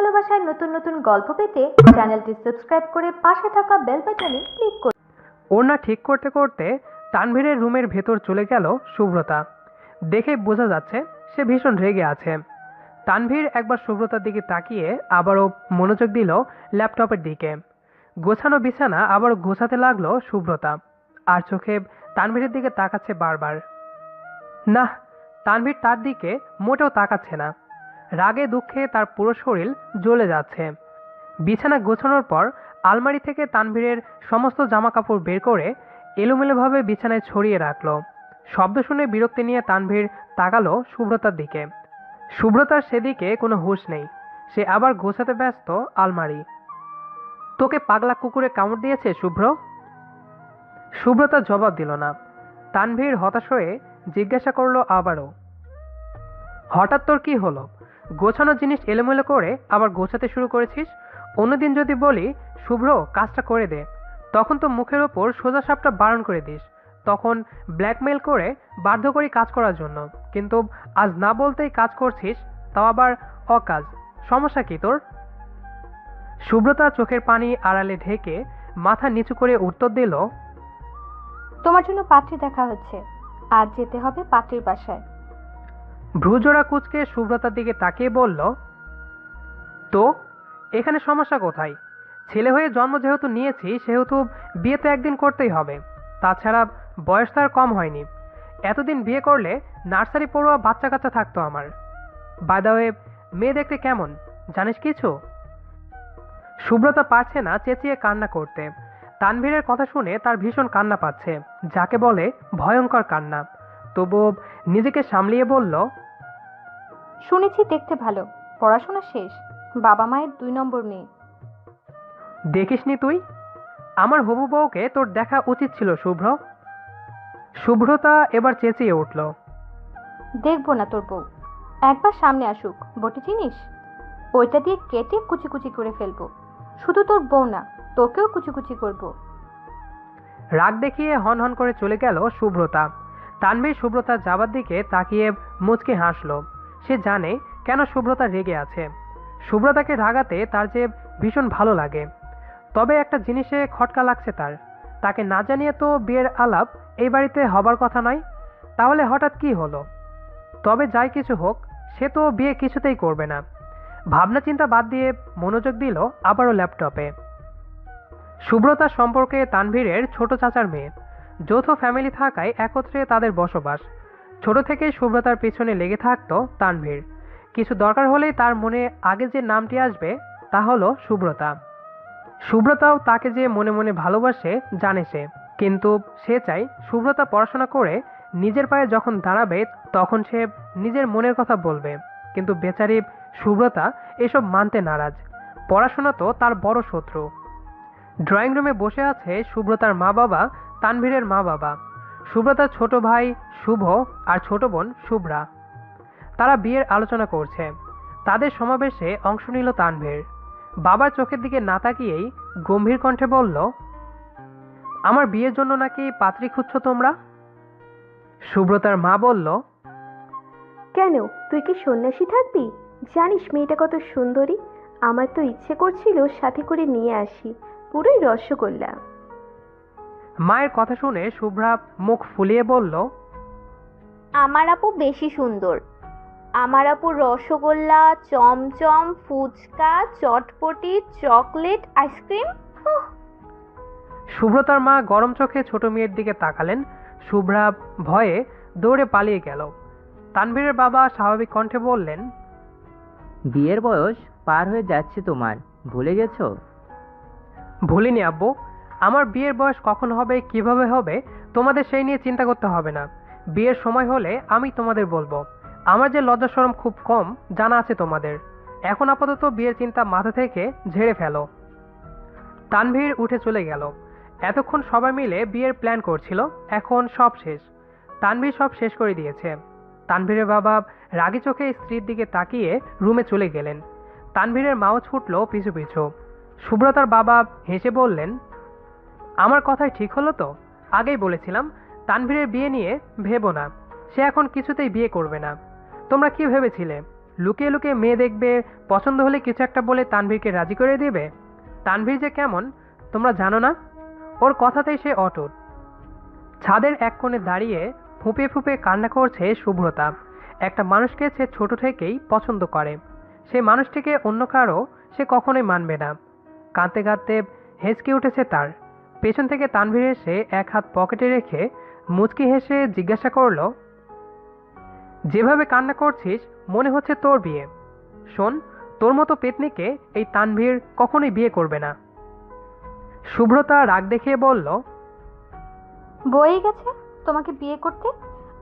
ভালোবাসায় নতুন নতুন গল্প পেতে চ্যানেলটি সাবস্ক্রাইব করে পাশে থাকা বেল বাটনে ক্লিক করুন। ওড়না ঠিক করতে করতে তানভীরের রুমের ভেতর চলে গেল শুভ্রতা দেখে বোঝা যাচ্ছে সে ভীষণ রেগে আছে। তানভীর একবার শুভ্রতার দিকে তাকিয়ে আবারও মনোযোগ দিল ল্যাপটপের দিকে। গোছানো বিছানা আবার গোছাতে লাগল শুভ্রতা আর চোখে তানভীরের দিকে তাকাচ্ছে বারবার। না তানভীর তার দিকে মোটেও তাকাচ্ছে না। রাগে দুঃখে তার পুরো শরীর জ্বলে যাচ্ছে। বিছানা গোছানোর পর আলমারি থেকে তানভীরের সমস্ত জামাকাপড় বের করে এলোমেলোভাবে বিছানায় ছড়িয়ে রাখল। শব্দ শুনে বিরক্তি নিয়ে তানভীর তাকালো শুভ্রতার দিকে। শুভ্রতার সেদিকে কোনো হুঁশ নেই। সে আবার গোছাতে ব্যস্ত আলমারি। তোকে পাগলা কুকুরে কামড় দিয়েছে, শুভ্র? শুভ্রতা জবাব দিল না। তানভীর হতাশ হয়ে জিজ্ঞাসা করল আবারও। হঠাৎ তোর কি হলো? গোছানো জিনিস এলোমেলো করে আবার গোছাতে শুরু করেছিস? অন্যদিন যদি বলি, শুভ্র, কাজটা করে দে। তখন তো মুখের ওপর সোজা সাপটা বারণ করে দিস। তখন ব্ল্যাকমেল করে বাধ্য করি কাজ করার জন্য। কিন্তু আজ না বলতেই কাজ করছিস, তাও আবার অকাজ। সমস্যা কি তোর? সুব্রতা চোখের পানি আড়ালে ঢেকে মাথা নিচু করে উত্তর দিল, তোমার জন্য পাত্রী দেখা হচ্ছে। আর যেতে হবে পাত্রীর বাসায়। ভ্রুজোড়া কুচকে সুব্রতার দিকে তাকিয়ে বলল, তো, এখানে সমস্যা কোথায়? ছেলে হয়ে জন্ম যেহেতু নিয়েছি, সেহেতু বিয়ে তো একদিন করতেই হবে। তাছাড়া বয়স তার কম হয়নি। এতদিন বিয়ে করলে নার্সারি পড়ুয়া বাচ্চা কাচ্চা থাকতো আমার। বাদা হয়ে মেয়ে দেখতে কেমন? জানিস কিছু? সুব্রতা পারছে না চেঁচিয়ে কান্না করতে। তানভীরের কথা শুনে তার ভীষণ কান্না পাচ্ছে, যাকে বলে ভয়ঙ্কর কান্না। তবুও নিজেকে সামলিয়ে বলল শুনেছি দেখতে ভালো। পড়াশোনা শেষ। বাবা মায়ের দুই নম্বর মেয়ে। দেখিসনি তুই? আমার হবু বউকে তোর দেখা উচিত ছিল শুভ্র। শুভ্রতা এবার চেঁচিয়ে উঠল। দেখব না তোর বউ। একবার সামনে আসুক। বটি চিনিস? ওইটা দিয়ে কেটে কুচি কুচি করে ফেলব। শুধু তোর বউ না তোকেও কুচি কুচি করব। রাগ দেখিয়ে হন হন করে চলে গেল শুভ্রতা। তানভীর শুভ্রতা যাবার দিকে তাকিয়ে মুচকে হাসল। সে জানে কেন শুভ্রতা রেগে আছে। শুভ্রতাকে রাগাতে তার যে ভীষণ ভালো লাগে। তবে একটা জিনিসে খটকা লাগছে তার। তাকে না জানিয়ে তো বিয়ের আলাপ এই বাড়িতে হবার কথা নয়। তাহলে হঠাৎ কি হলো? তবে যাই কিছু হোক, সে তো বিয়ে কিছুতেই করবে না। ভাবনা চিন্তা বাদ দিয়ে মনোযোগ দিল আবারও ল্যাপটপে। সুব্রতা সম্পর্কে তানভীরের ছোট চাচার মেয়ে। যৌথ ফ্যামিলি থাকায় একত্রে তাদের বসবাস। ছোট থেকেই সুব্রতার পেছনে লেগে থাকতো তানভীর। কিছু দরকার হলেই তার মনে আগে যে নামটি আসবে, তা হলো সুব্রতা। সুব্রতাও তাকে যে মনে মনে ভালোবাসে, জানে সে। কিন্তু সে চাই সুব্রতা পড়াশোনা করে নিজের পায়ে যখন দাঁড়াবে, তখন সে নিজের মনের কথা বলবে। কিন্তু বেচারি সুব্রতা এসব মানতে নারাজ। পড়াশোনা তো তার বড় শত্রু। ড্রয়িং রুমে বসে আছে সুব্রতার মা বাবা তানভীরের মা বাবা সুব্রতার ছোট ভাই শুভ আর ছোট বোন শুভ্রা। তারা বিয়ের আলোচনা করছে। তাদের সমাবেশে অংশ নিল তানভীর। বাবার চোখের দিকে না তাকিয়েই গম্ভীর কণ্ঠে বলল, আমার বিয়ের জন্য নাকি পাত্রী খুঁজছ তোমরা? সুব্রতার মা বলল, কেন? তুই কি সন্ন্যাসী থাকবি? জানিস মেয়েটা কত সুন্দরী? আমার তো ইচ্ছে করছিল সাথে করে নিয়ে আসি। পুরোই রসগোল্লা। মায়ের কথা শুনে শুভ্রা মুখ ফুলিয়ে বলল আমার আপু বেশি সুন্দর। আমার আপু rasgulla chamcham phuchka chotpoti chocolate ice cream সুব্রতার মা গরম চোখে ছোট মেয়ের দিকে তাকালেন। শুভ্রা ভয়ে দৌড়ে পালিয়ে গেল। তানভীরের বাবা স্বাভাবিক কণ্ঠে বললেন বিয়ের বয়স পার হয়ে যাচ্ছে তোমার। ভুলে গেছো? ভুলিনি আব্বু। আমার বিয়ের বয়স কখন হবে, কীভাবে হবে, তোমাদের সেই নিয়ে চিন্তা করতে হবে না। বিয়ের সময় হলে আমি তোমাদের বলব। আমার যে লজ্জা শরম খুব কম, জানা আছে তোমাদের। এখন আপাতত বিয়ের চিন্তা মাথা থেকে ঝেড়ে ফেলো। তানভীর উঠে চলে গেল। এতক্ষণ সবাই মিলে বিয়ের প্ল্যান করছিল, এখন সব শেষ। তানভীর সব শেষ করে দিয়েছে। তানভীরের বাবা রাগী চোখে স্ত্রীর দিকে তাকিয়ে রুমে চলে গেলেন। তানভীরের মাও ছুটল পিছু পিছু। সুব্রতার বাবা হেসে বললেন আমার কথাই ঠিক হলো তো? আগেই বলেছিলাম, তানভীরের বিয়ে নিয়ে ভেবো না। সে এখন কিছুতেই বিয়ে করবে না। তোমরা কি ভেবেছিলে? লুকিয়ে লুকিয়ে মেয়ে দেখবে, পছন্দ হলে কিছু একটা বলে তানভীরকে রাজি করে দেবে? তানভীর যে কেমন, তোমরা জানো না? ওর কথাতেই সে অটুট। ছাদের এক কোণে দাঁড়িয়ে ফুঁপে ফুঁপে কান্না করছে শুভ্রতা। একটা মানুষকে সে ছোট থেকেই পছন্দ করে। সে মানুষটিকে অন্য কারও সে কখনোই মানবে না। কাঁদতে কাঁদতে হেঁচকে উঠেছে তার। পেছন থেকে তানভীর এসে এক হাত পকেটে রেখে মুচকি হেসে জিজ্ঞাসা করল যেভাবে কান্না করছিস মনে হচ্ছে তোর বিয়ে। শোন তোর মতো পেতনিকে এই তানভীর কখনোই বিয়ে করবে না। শুভ্রতা রাগ দেখিয়ে বলল বয়ে গেছে? তোমাকে বিয়ে করতে?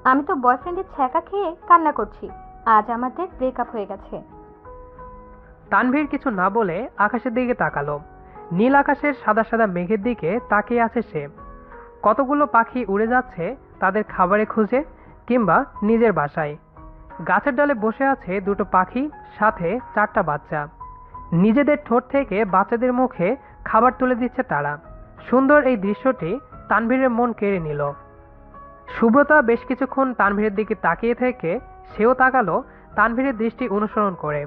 আমি তো বয়ফ্রেন্ডের ছ্যাঁকা খেয়ে কান্না করছি। আজ আমাদের ব্রেকআপ হয়ে গেছে। তানভীর কিছু না বলে আকাশের দিকে তাকালো। নীল আকাশের সাদা সাদা মেঘের দিকে তাকিয়ে আছে সে। কতগুলো পাখি উড়ে যাচ্ছে তাদের খাবারে খুঁজে কিংবা নিজের বাসায়। গাছের ডালে বসে আছে দুটো পাখি, সাথে চারটা বাচ্চা। নিজেদের ঠোঁট থেকে বাচ্চাদের মুখে খাবার তুলে দিচ্ছে তারা। সুন্দর এই দৃশ্যটি তানভীরের মন কেড়ে নিল। সুব্রতা বেশ কিছুক্ষণ তানভীরের দিকে তাকিয়ে থেকে সেও তাকালো, তানভীরের দৃষ্টি অনুসরণ করে।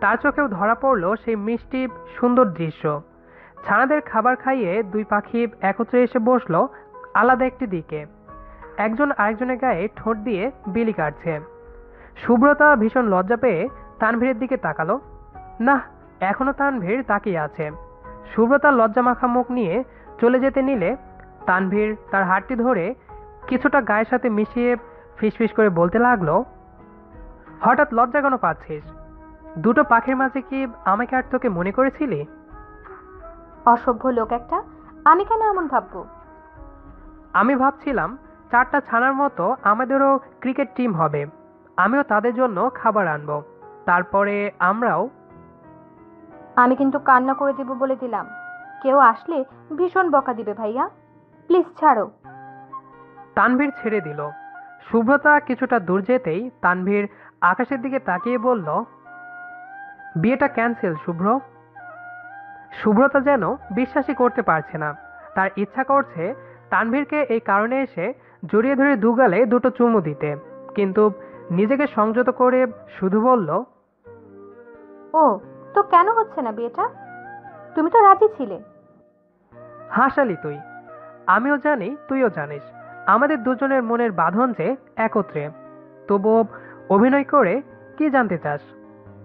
তার চোখেও ধরা পড়ল সেই মিষ্টি, সুন্দর দৃশ্য। ছানাদের খাবার খাইয়ে দুই পাখি একত্রে এসে বসল আলাদা একটি দিকে। একজন আরেকজনের গায়ে ঠোঁট দিয়ে বিলি কাটছে। সুব্রতা ভীষণ লজ্জা পেয়ে তানভীরের দিকে তাকালো। না এখনও তানভীর তাকিয়ে আছে। সুব্রতা লজ্জা মাখা মুখ নিয়ে চলে যেতে নিলে তানভীর তার হাতটি ধরে কিছুটা গায়ের সাথে মিশিয়ে ফিসফিস করে বলতে লাগল, হঠাৎ লজ্জা কেন পাচ্ছিস? দুটো পাখির মাঝে কি আমাকে আর তোকে মনে করেছিলি? অসভ্য লোক একটা। আমি কেন এমন ভাববো? আমি ভাবছিলাম চারটা ছানার মতো আমাদেরও ক্রিকেট টিম হবে। আমিও তাদের জন্য খাবার আনব। তারপরে আমরাও। আমি কিন্তু কান্না করে দেব বলে দিলাম। কেউ আসলে ভীষণ বকা দিবে ভাইয়া। প্লিজ ছাড়ো। তানভীর ছেড়ে দিল। শুভ্রতা কিছুটা দূর যেতেই তানভীর আকাশের দিকে তাকিয়ে বলল বিয়েটা ক্যান্সেল শুভ্র। শুভ্রতা যেন বিশ্বাসই করতে পারছে না। তার ইচ্ছা করছে তানভীরকে এই কারণে এসে জড়িয়ে ধরে দুগালে দুটো চুমু দিতে। কিন্তু নিজেকে সংযত করে শুধু বলল ও তো কেন হচ্ছে না বিয়েটা? তুমি তো রাজি ছিলে। হাসালি তুই। আমিও জানি তুইও জানিস। আমাদের দুজনের মনের বাঁধন যে একত্রে। তবুও অভিনয় করে কি জানতে চাস?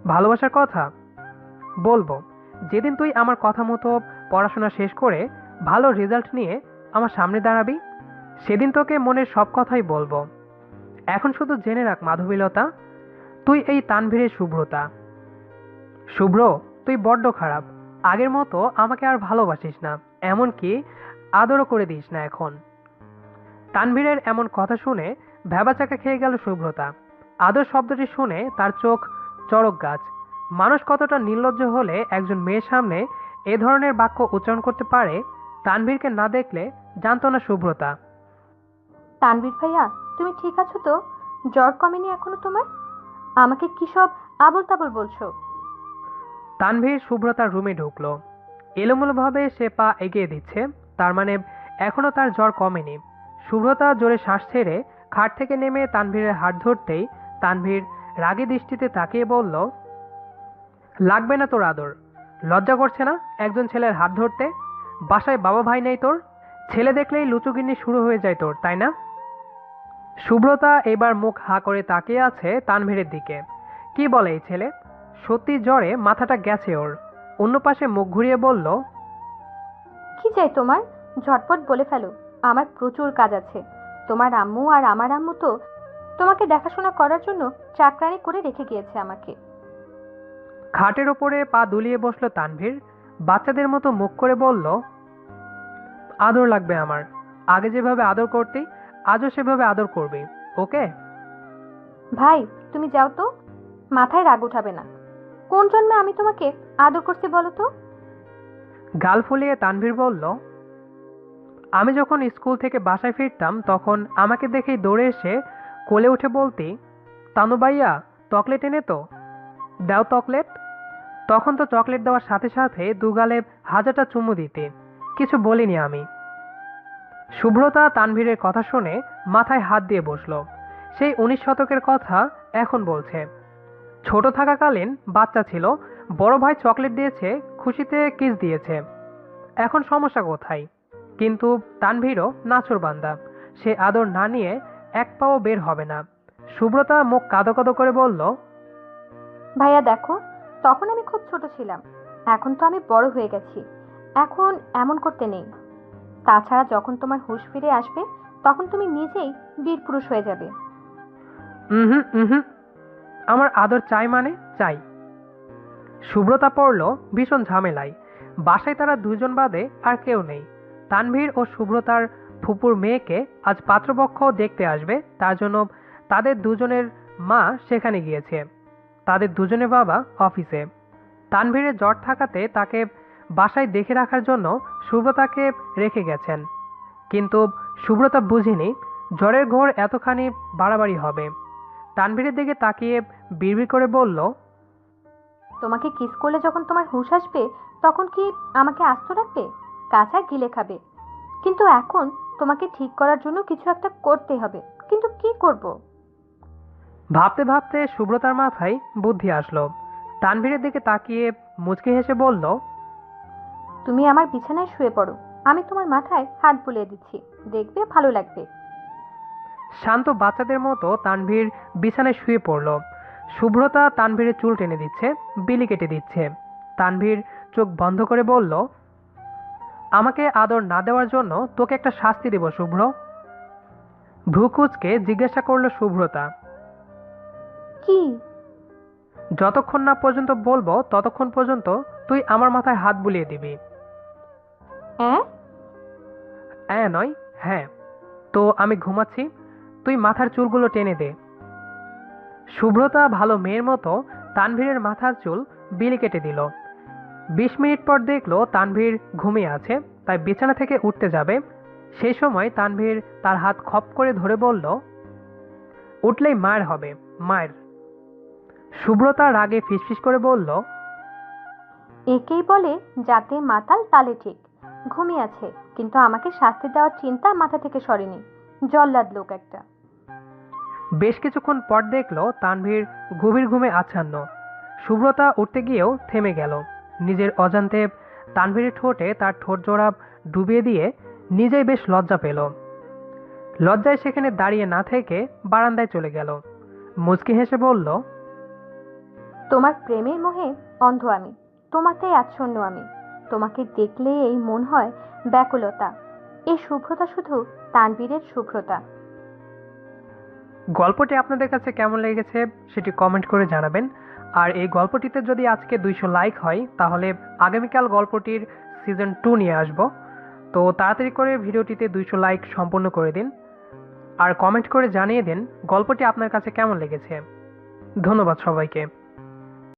ভালোবাসার কথা? বলব, যেদিন তুই আমার কথা মতো পড়াশোনা শেষ করে ভালো রেজাল্ট নিয়ে আমার সামনে দাঁড়াবি, সেদিন তোকে মনের সব কথাই বলব। এখন শুধু জেনে রাখ, মাধবীলতা, তুই এই তানভীরের শুভ্রতা। শুভ্র, তুই বড্ড খারাপ। আগের মতো আমাকে আর ভালোবাসিস না, এমনকি আদরও করে দিস না এখন। তানভীরের এমন কথা শুনে ভ্যাবাচাকা খেয়ে গেল শুভ্রতা। আদর শব্দটি শুনে তার চোখ চড়ক গাছ। মানুষ কতটা নির্লজ্জ হলে একজন মেয়ের সামনে এ ধরনের বাক্য উচ্চারণ করতে পারে তানভীরকে না দেখলে জানতো না শুভ্রতা। তানবীর ভাইয়া তুমি ঠিক আছো তো? জ্বর কমেনি এখনও তোমার? আমাকে কি সব আবল তাবল বলছো? তানভীর শুভ্রতার রুমে ঢুকলো। এলোমেলোভাবে সে পা এগিয়ে দিচ্ছে তার মানে এখনও তার জ্বর কমেনি। শুভ্রতা জোরে শ্বাস ছেড়ে খাট থেকে নেমে তানভীরের হাত ধরতেই তানভীর রাগী দৃষ্টিতে তাকিয়ে বলল, লাগবে না তোর আদর। লজ্জা করছে না একজন ছেলের হাত ধরতে? বাসায় বাবা ভাই নেই তোর? ছেলে দেখলেই লুচুগিন্নি শুরু হয়ে যায় তোর, তাই না? শুভ্রতা এবার মুখ হা করে তাকিয়ে আছে তানভীরের দিকে। কি বলে এই ছেলে? সত্যি জ্বরে মাথাটা গেছে ওর। অন্য পাশে মুখ ঘুরিয়ে বলল, কি চাই তোমার? ঝটপট বলে ফেলো। আমার প্রচুর কাজ আছে। তোমার আম্মু আর আমার আম্মু তো তোমাকে দেখাশোনা করার জন্য চাকরানি করে রেখে গিয়েছে আমাকে। খাটের ওপরে পা দুলিয়ে বসল তানভীর। বাচ্চাদের মতো মুখ করে বলল আদর লাগবে আমার। আগে যেভাবে আদর করতি আজও সেভাবে আদর করবি। ওকে? ভাই তুমি যাও তো। মাথায় রাগ উঠাবে না। কোন জন্মে আমি তোমাকে আদর করতে বলো তো? গাল ফুলিয়ে তানভীর বলল আমি যখন স্কুল থেকে বাসায় ফিরতাম তখন আমাকে দেখেই দৌড়ে এসে কোলে উঠে বলতি, তানু ভাইয়া, চকলেট এনে তো। দাও চকলেট? তখন তো চকলেট দেওয়ার সাথে সাথে দুগালে হাজারটা চুমু দিতে, কিছু বলিনি আমি। শুভ্রতা তানভীরের কথা শুনে মাথায় হাত দিয়ে বসল। সেই উনিশ শতকের কথা এখন বলছে। ছোট থাকাকালীন বাচ্চা ছিল, বড় ভাই চকলেট দিয়েছে, খুশিতে কিস দিয়েছে। এখন সমস্যা কোথায়? কিন্তু তানভীরও নাচুর বান্দা, সে আদর না নিয়ে এক পাও বের হবে না। সুব্রতা মুখ কাদো কাদো করে বলল ভাইয়া দেখো তখন আমি খুব ছোট ছিলাম। এখন তো আমি বড় হয়ে গেছি। এখন এমন করতে নেই। তাছাড়া যখন তোমার হুঁশ ফিরে আসবে তখন তুমি নিজেই বীর পুরুষ হয়ে যাবে। হুম হুম। আমার আদর চাই মানে চাই। সুব্রতা পড়ল ভীষণ ঝামেলায়। বাসায় তারা দুজন বাদে আর কেউ নেই। তানভীর ও সুব্রতার ফুপুর মেয়েকে আজ পাত্রপক্ষ দেখতে আসবে, তার জন্য তাদের দুজনের মা সেখানে গিয়েছে। তাদের দুজনের বাবা অফিসে। তানভীরের জ্বর থাকাতে তাকে বাসায় দেখে রাখার জন্য সুব্রতাকে রেখে গেছেন। কিন্তু সুব্রতা বুঝিনি জ্বরের ঘোর এতখানি বাড়াবাড়ি হবে। তানভীরের দিকে তাকিয়ে বিড়বিড় করে বলল, তোমাকে কিস করলে যখন তোমার হুঁশ আসবে, তখন কি আমাকে আস্ত রাখবে? কাঁচা গিলে খাবে। কিন্তু এখন তোমাকে ঠিক করার জন্য কিছু একটা করতে হবে। কিন্তু কি করব? ভাবতে ভাবতে সুব্রতার মাথায় বুদ্ধি আসলো। তানভীরের দিকে তাকিয়ে মুচকি হেসে বলল তুমি আমার বিছানায় শুয়ে পড়ো। আমি তোমার মাথায় হাত বুলিয়ে দিচ্ছি। দেখবে ভালো লাগবে। শান্ত বাচ্চাদের মতো তানভীর বিছানায় শুয়ে পড়ল। শুভ্রতা তানভীরের চুল টেনে দিচ্ছে বিলি কেটে দিচ্ছে। তানভীর চোখ বন্ধ করে বলল আমাকে আদর না দেওয়ার জন্য তোকে একটা শাস্তি দেব শুভ্র। ভ্রুকুচকে জিজ্ঞাসা করল শুভ্রতা। কি? যতক্ষণ না পর্যন্ত বলব ততক্ষণ পর্যন্ত তুই আমার মাথায় হাত বুলিয়ে দিবি। হ্যাঁ নয় হ্যাঁ। তো আমি ঘুমাচ্ছি তুই মাথার চুলগুলো টেনে দে। শুভ্রতা ভালো মেয়ের মতো তানভীরের মাথার চুল বিলি কেটে দিল। বিশ মিনিট পর দেখল তানভীর ঘুমিয়ে আছে তাই বিছানা থেকে উঠতে যাবে। সেই সময় তানভীর তার হাত খপ করে ধরে বলল উঠলেই মায়ের হবে মায়ের। শুভ্রতা রাগে ফিসফিস করে বলল একেই বলে যাতে মাতাল তালে ঠিক। ঘুমিয়ে আছে কিন্তু আমাকে শাস্তি দেওয়ার চিন্তা মাথা থেকে সরেনি। জল্লাদ লোক একটা। বেশ কিছুক্ষণ পর দেখল তানভীর গভীর ঘুমে আচ্ছন্ন। সুব্রতা উঠতে গিয়েও থেমে গেল। নিজের অজান্তে তানভীরের ঠোঁটে তার ঠোঁট জোড়া ডুবিয়ে দিয়ে নিজেই বেশ লজ্জা পেল। লজ্জায় সেখানে দাঁড়িয়ে না থেকে বারান্দায় চলে গেল। মুচকি হেসে বলল তোমার প্রেমের মোহে অন্ধ আমি তোমাতেই আচ্ছন্ন আমি। তোমাকে দেখলে এই মন হয় ব্যাকুলতা। এই শুভ্রতা শুধু তানবীরের শুভ্রতা। গল্পটি আপনাদের কাছে কেমন লেগেছে সেটি কমেন্ট করে জানাবেন। আর এই গল্পটিতে যদি আজকে দুইশো লাইক হয়, তাহলে আগামীকাল গল্পটির সিজন টু নিয়ে আসব। তো তাড়াতাড়ি করে ভিডিওটিতে দুইশো লাইক সম্পূর্ণ করে দিন। আর কমেন্ট করে জানিয়ে দিন গল্পটি আপনার কাছে কেমন লেগেছে। ধন্যবাদ সবাইকে।